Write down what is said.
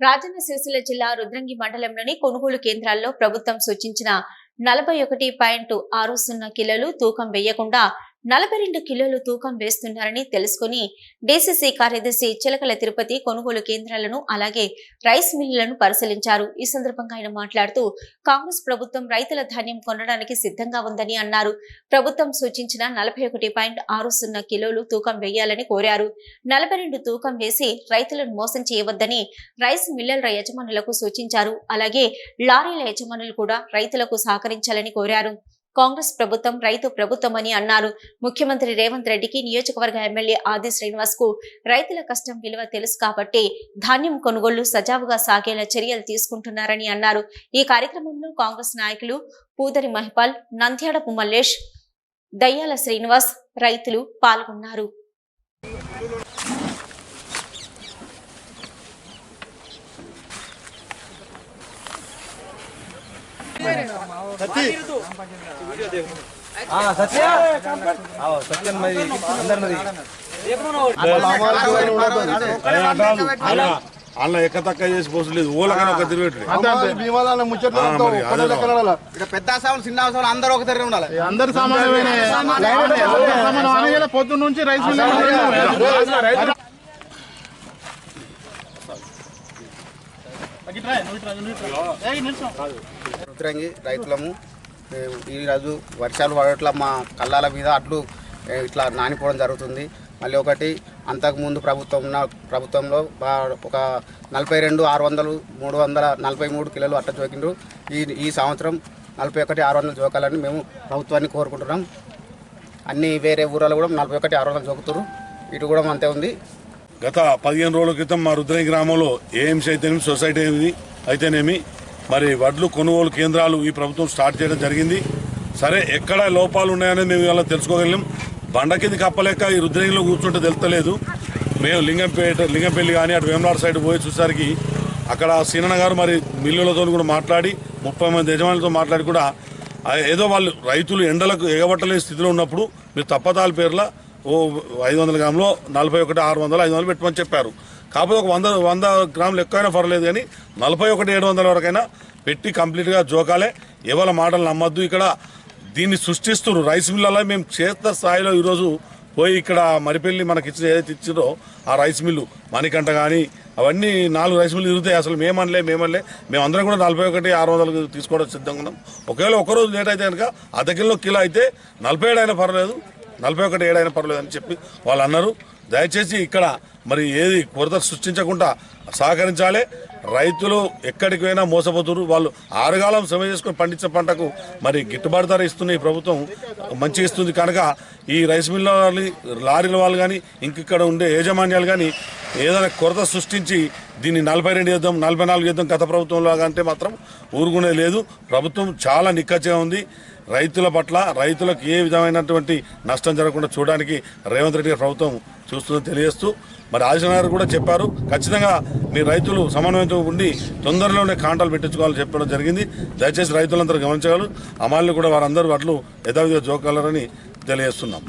రాజన్న సిరిసిల్ల జిల్లా రుద్రంగి మండలంలోని కొనుగోలు కేంద్రాల్లో ప్రభుత్వం సూచించిన నలభై ఒకటి పాయింట్ ఆరు సున్నా కిలోలు తూకం వేయకుండా నలభై రెండు కిలోలు తూకం వేస్తున్నారని తెలుసుకుని డీసీసీ కార్యదర్శి చిలకల తిరుపతి కొనుగోలు కేంద్రాలను అలాగే రైస్ మిల్లులను పరిశీలించారు. ఈ సందర్భంగా ఆయన మాట్లాడుతూ కాంగ్రెస్ ప్రభుత్వం రైతుల ధాన్యం కొనడానికి సిద్ధంగా ఉందని అన్నారు. ప్రభుత్వం సూచించిన నలభై ఒకటి పాయింట్ ఆరు సున్నా కిలోలు తూకం వేయాలని కోరారు. నలభై రెండు తూకం వేసి రైతులను మోసం చేయవద్దని రైస్ మిల్లర్ల యజమానులకు సూచించారు. అలాగే లారీల యజమానులు కూడా రైతులకు సహకరించాలని కోరారు. కాంగ్రెస్ ప్రభుత్వం రైతు ప్రభుత్వం అని అన్నారు. ముఖ్యమంత్రి రేవంత్ రెడ్డికి నియోజకవర్గ ఎమ్మెల్యే ఆది శ్రీనివాస్కు రైతుల కష్టం విలువ తెలుసు కాబట్టి ధాన్యం కొనుగోళ్ళు సజావుగా సాగేలా చర్యలు తీసుకుంటున్నారని అన్నారు. ఈ కార్యక్రమంలో కాంగ్రెస్ నాయకులు పూదరి మహిపాల్ నంద్యాడపు మల్లేష్ దయ్యాల శ్రీనివాస్ రైతులు పాల్గొన్నారు. సత్య. మరి అలా ఎక్క తక్క చేసి పోసలేదు ఓలకని ఒక ఇక్కడ పెద్ద సామాన్ చిన్న సామాన్ అందరూ ఒక దగ్గర ఉండాలి. అందరు సామాన్య పొద్దున్న నుంచి రైస్ రుద్రంగి రైతులము. మేము ఈరోజు వర్షాలు పడట్ల మా కళ్ళాల మీద అట్లు ఇట్లా నానిపోవడం జరుగుతుంది. మళ్ళీ ఒకటి అంతకుముందు ప్రభుత్వం ఉన్న- ప్రభుత్వంలో ఒక నలభై రెండు ఆరు వందలు మూడు వందల నలభై మూడు కిలోలు అట్ట జోకిండ్రు. ఈ ఈ సంవత్సరం నలభై ఒకటి ఆరు వందలు జోకాలని మేము ప్రభుత్వాన్ని కోరుకుంటున్నాం. అన్ని వేరే ఊరాలు కూడా నలభై ఒకటి ఆరు వందలు జోకుతున్నారు ఇటు కూడా అంతే ఉంది. గత పదిహేను రోజుల క్రితం మా రుద్రయ్య గ్రామంలో ఏఎంసీ అయితేనేమి సొసైటీ అయితేనేమి మరి వడ్లు కొనుగోలు కేంద్రాలు ఈ ప్రభుత్వం స్టార్ట్ చేయడం జరిగింది. సరే ఎక్కడ లోపాలు ఉన్నాయనేది మేము ఇవాళ తెలుసుకోగలిగాం బండ కింది కప్పలేక ఈ రుద్రంగిలో కూర్చుంటే తెలుస్తలేదు మేము లింగంపేట లింగంపల్లి కానీ అటు వేమనాడు సైడ్ పోయి చూసరికి అక్కడ సీనన్న గారు మరి మిల్లులతో కూడా మాట్లాడి ముప్పై మంది యజమానులతో మాట్లాడి కూడా ఏదో వాళ్ళు రైతులు ఎండలకు ఎగబట్టలేని స్థితిలో ఉన్నప్పుడు మీరు తప్పతాల పేర్ల ఓ ఐదు వందల గ్రాములో నలభై ఒకటి ఆరు వందలు ఐదు వందలు పెట్టమని చెప్పారు. కాకపోతే ఒక వంద వంద గ్రాములు ఎక్కువైనా పర్లేదు కానీ నలభై ఒకటి ఏడు వందల వరకైనా పెట్టి కంప్లీట్గా జోకాలే. ఎవరి మాటలు నమ్మద్దు. ఇక్కడ దీన్ని సృష్టిస్తున్నారు. రైస్ మిల్లలో మేము చేత స్థాయిలో ఈరోజు పోయి ఇక్కడ మరిపెల్లి మనకి ఇచ్చిన ఏదైతే ఇచ్చిందో ఆ రైస్ మిల్లు మణికంట కానీ అవన్నీ నాలుగు రైస్ మిల్లు తిరుగుతాయి అసలు మేమనలే మేమనలే. మేమందరం కూడా నలభై ఒకటి ఆరు వందలు తీసుకోవడం సిద్ధంగా ఉన్నాం. ఒకవేళ ఒకరోజు లేట్ అయితే కనుక అర్ధ కిలో కిలో అయితే నలభై ఏడు అయినా పర్వాలేదు నలభై ఒకటి ఏడైనా పర్వాలేదు అని చెప్పి వాళ్ళు అన్నారు. దయచేసి ఇక్కడ మరి ఏది కొరత సృష్టించకుండా సహకరించాలి. రైతులు ఎక్కడికి పోయినా మోసపోతున్నారు వాళ్ళు ఆరుగాలం శ్రమ చేసుకుని పండించే పంటకు మరి గిట్టుబాటు ధర ఇస్తున్న ఈ ప్రభుత్వం. మంచి ఇస్తుంది కనుక ఈ రైస్ మిల్ల లారీల వాళ్ళు కానీ ఇంకిక్కడ ఉండే యాజమాన్యాలు కానీ ఏదైనా కొరత సృష్టించి దీన్ని నలభై రెండు యుద్ధం నలభై నాలుగు యుద్ధం గత ప్రభుత్వంలో అంటే మాత్రం ఊరుకునే లేదు. ప్రభుత్వం చాలా నిక్కచ్చిగా ఉంది. రైతుల పట్ల రైతులకు ఏ విధమైనటువంటి నష్టం జరగకుండా చూడడానికి రేవంత్ రెడ్డి ప్రభుత్వం చూస్తుందని తెలియజేస్తూ మరి ఆదిశనారు కూడా చెప్పారు ఖచ్చితంగా మీ రైతులు సమన్వయంతో ఉండి తొందరలోనే కాంటాలు పెట్టించుకోవాలని చెప్పడం జరిగింది. దయచేసి రైతులందరూ గమనించగలరు. అమాలు కూడా వారందరూ అట్లు యథావిధిగా జోకగలరని తెలియజేస్తున్నాం.